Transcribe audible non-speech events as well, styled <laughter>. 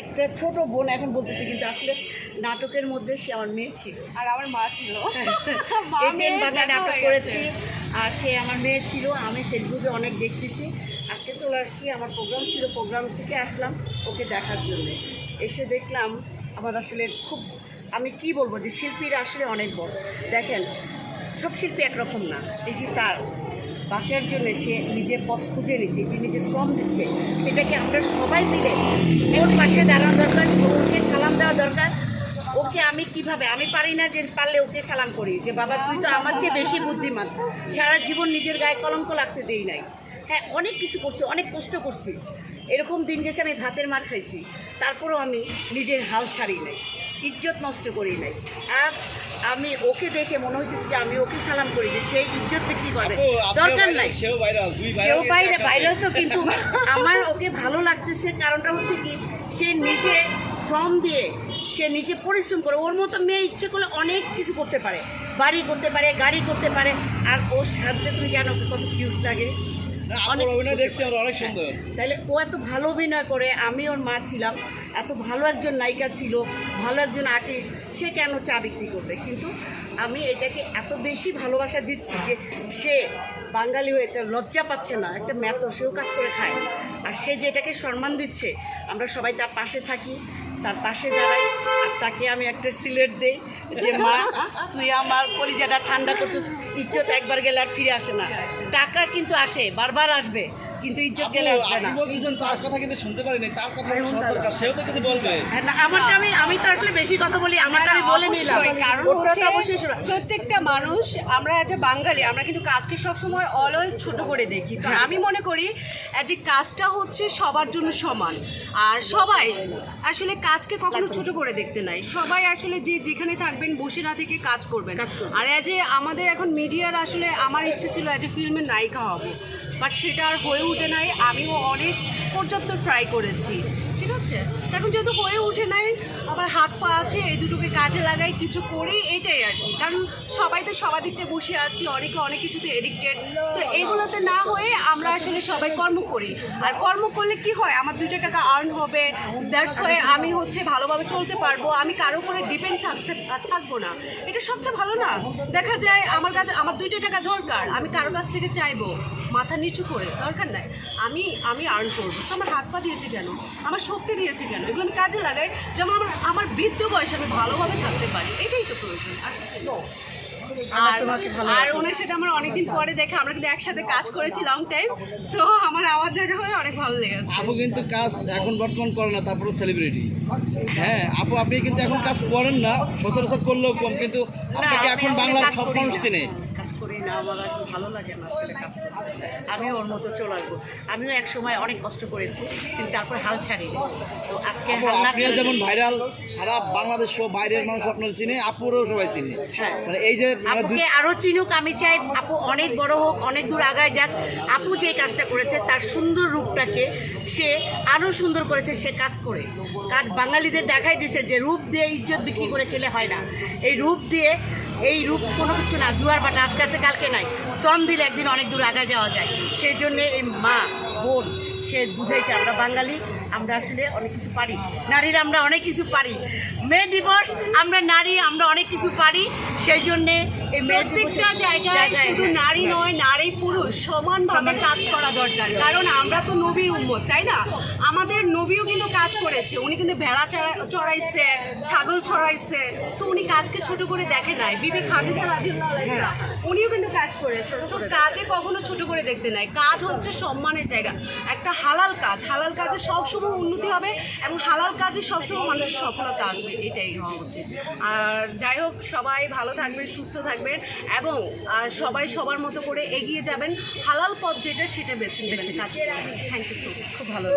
একটা ছোট বোন এখন বলতেছে কিন্তু আসলে নাটকের মধ্যে সে আমার মেয়ে ছিল। আর আমার মা ছিল। <laughs> দেখা নাটক করেছি আর সে আমার মেয়ে ছিল আমি ফেসবুকে অনেক দেখতেছি। আজকে চলে আসছি আমার প্রোগ্রাম ছিল প্রোগ্রাম থেকে আসলাম ওকে দেখার জন্য। এসে দেখলাম আমার আসলে খুব আমি কি বলব যে শিল্পীরা আসলে অনেক বড়। দেখেন সব শিল্পী একরকম না এই যে তার বাঁচার জন্য সে নিজের পথ খুঁজে নিছে যে নিজের শ্রম দিচ্ছে। এটাকে আমরা সবাই মিলে ওর পাশে দাঁড়ানো দরকার, ওকে সালাম দেওয়া দরকার। ওকে আমি কীভাবে, আমি পারি না যে পারলে ওকে সালাম করি, যে বাবা তুই তো আমার চেয়ে বেশি বুদ্ধিমান। সারা জীবন নিজের গায়ে কলঙ্ক লাগতে দেই নাই। হ্যাঁ অনেক কিছু করছি, অনেক কষ্ট করছি। এরকম দিন গেছে আমি ভাতের মার খাইছি, তারপরেও আমি নিজের হাল ছাড়ি নাই। ইজ্জত নষ্ট করি নাই। আর আমি ওকে দেখে মনে হইতেছে যে আমি ওকে সালাম করি যে সেই ইজ্জত বিক্রি করে। দরকার নাই। সেও দুই বাইরে তো কিন্তু আমার ওকে ভালো লাগতেছে। কারণটা হচ্ছে কি সে নিজে শ্রম দিয়ে সে নিজে পরিশ্রম করে ওর মতো মেয়ে ইচ্ছে করলে অনেক কিছু করতে পারে। বাড়ি করতে পারে গাড়ি করতে পারে। আর ওর সাথে তুমি জানো ওকে কত কিউট লাগে। অভিনয় দেখছি আমরা অনেক সুন্দর। তাহলে ও এত ভালো অভিনয় করে আমি ওর মা ছিলাম এত ভালো একজন নায়িকা ছিল ভালো একজন আর্টিস্ট সে কেন চা বিক্রি করবে? কিন্তু আমি এটাকে এত বেশি ভালোবাসা দিচ্ছি যে সে বাঙালি হয়ে তার লজ্জা পাচ্ছে না একটা ম্যাথ সেও কাজ করে খায় আর সে যেটাকে সম্মান দিচ্ছে আমরা সবাই তার পাশে থাকি তার পাশে দাঁড়াই তাকে আমি একটা সিলেট দেই যে, মা, তুই আমার কলিজাটা ঠান্ডা করছিস ইচ্ছত একবার গেলে আর ফিরে আসে না। টাকা কিন্তু আসে, বারবার আসবে। কিন্তু ইজ্জত গেলে আসবে না। বলতেছেন তার কথা কিন্তু শুনতে পারিনি তার কথা দরকার সেও তো কিছু বলবে। হ্যাঁ, না, আমারটা আমি আমি তো আসলে বেশি কথা বলি আমারটা আমি বলে নিলাম। কারণ অবশ্যই প্রত্যেকটা মানুষ আমরা যে বাঙালি আমরা কিন্তু কাজকে সবসময় অলওয়েজ ছোট করে দেখি। তো হ্যাঁ। আমি মনে করি যে কাজটা হচ্ছে সবার জন্য সমান। আর সবাই আসলে কাজকে কখনো ছোট করে দেখতে নাই। সবাই আসলে যে যেখানে থাকবেন বসে না থেকে কাজ করবেন। আর এজ আমাদের এখন মিডিয়ার আসলে আমার ইচ্ছে ছিল এজ এ ফিল্মের নায়িকা হব। বাট সেটা আর হয়ে উঠে নাই। আমিও অনেক পর্যাপ্ত ট্রাই করেছি। ঠিক আছে? এখন যেহেতু হয়ে ওঠে নাই, আবার হাত পা আছে, এই দুটোকে কাজে লাগাই, কিছু করি এটাই আর কি। কারণ সবাই তো সবার দিকতে বসে আছি, অনেকে অনেক কিছুতে এডিক্টেড সো এইগুলোতে না হয়ে আমরা আসলে সবাই কর্ম করি। আর কর্ম করলে কি হয়? আমার দুইটা টাকা আর্ন হবে। দ্যাটস হয়ে আমি হচ্ছে ভালোভাবে চলতে পারব। আমি কারও উপরে ডিপেন্ড থাকতে থাকব না। এটা সবচেয়ে ভালো না? দেখা যায় আমার কাছে, আমার দুইটা টাকা দরকার। আমি কারও কাছ থেকে চাইব। মাথা নিচু করে, দরকার নাই। আমি আমি আর্ন করব। তো আমার হাত পা দিয়েছে কেন? আমার শক্তি দিয়েছে কেন? এগুলো আমি কাজে লাগাই যেমন আমার আমার বৃদ্ধ বয়সে আমি ভালোভাবে থাকতে পারি এটাই তো প্রয়োজন। আর কিছু আর আর ওনার সাথে আমার অনেকদিন পরে দেখে আমরা কিন্তু একসাথে কাজ করেছি লং টাইম সো আমার আওয়াজ দেখা হয়ে অনেক ভালো লেগেছে। আপু কিন্তু কাজ এখন বর্তমান করে না তারপরে সেলিব্রিটি হ্যাঁ আপু আপনি কিন্তু এখন কাজ করেন না সচরাচর করলেও কম কিন্তু আপনাকে এখন বাংলার সব মানুষ। চিনে। করি না আমার এখন ভালো লাগে না আসলে কাজ করতে। আমিও ওর মতো চলে আসব। আমিও এক সময় অনেক কষ্ট করেছি কিন্তু তারপরে হাল ছাড়িনি। তো আজকে আপু হাল না আপনিও ছাড়লে- যেমন ভাইরাল সারা বাংলাদেশ বাইরের মানুষ আপনার চিনে আপুরও সবাই চিনে। হ্যাঁ। মানে এই যে মানে আপুকে আরও চিনুক আমি চাই আপু অনেক বড় হোক অনেক দূর আগায় যাক। আপু যে কাজটা করেছে তার সুন্দর রূপটাকে সে আরও সুন্দর করেছে সে কাজ করে। কাজ বাঙালিদের দেখাই দিছে যে রূপ দিয়ে ইজ্জত বিক্রি করে খেলে হয় না। এই রূপ দিয়ে এই রূপ কোনো কিছু না, জুয়ার বাটা, আজকে আছে, কালকে নাই। শ্রম দিলে একদিন অনেক দূর আগা যাওয়া যায়। সেই জন্যে এই মা, বোন, সে বুঝাইছে, আমরা বাঙালি, আমরা আসলে অনেক কিছু পারি। নারীরা আমরা অনেক কিছু পারি। মে দিবস, আমরা নারী, আমরা অনেক কিছু পারি। সেই জন্যে প্রত্যেকটা জায়গায় শুধু হ্যাঁ। নারী নয় নারী পুরুষ সমানভাবে কাজ করা দরকার। কারণ আমরা তো নবীর উম্মত তাই না? আমাদের নবীও কিন্তু কাজ করেছে। উনি কিন্তু ভেড়া চড়া- চড়াইছে ছাগল চড়াইছে। সো উনি কাজকে ছোট করে দেখে নাই। হাদিসা রাদিয়াল্লাহু উনিও কিন্তু কাজ করেছে। সো কাজে কখনো ছোট করে দেখতে নাই। কাজ হচ্ছে সম্মানের জায়গা। একটা হালাল কাজ। হালাল কাজে সবসময় উন্নতি হবে এবং হালাল কাজে সবসময় মানুষের সফলতা আসবে। এটাই হওয়া উচিত। আর যাই হোক সবাই ভালো থাকবে সুস্থ থাকবেন এবং সবাই সবার মতো করে এগিয়ে যাবেন। হালাল পথ যেটা সেটা বেছে নেবেন। থ্যাংক ইউ সো মাচ খুব ভালো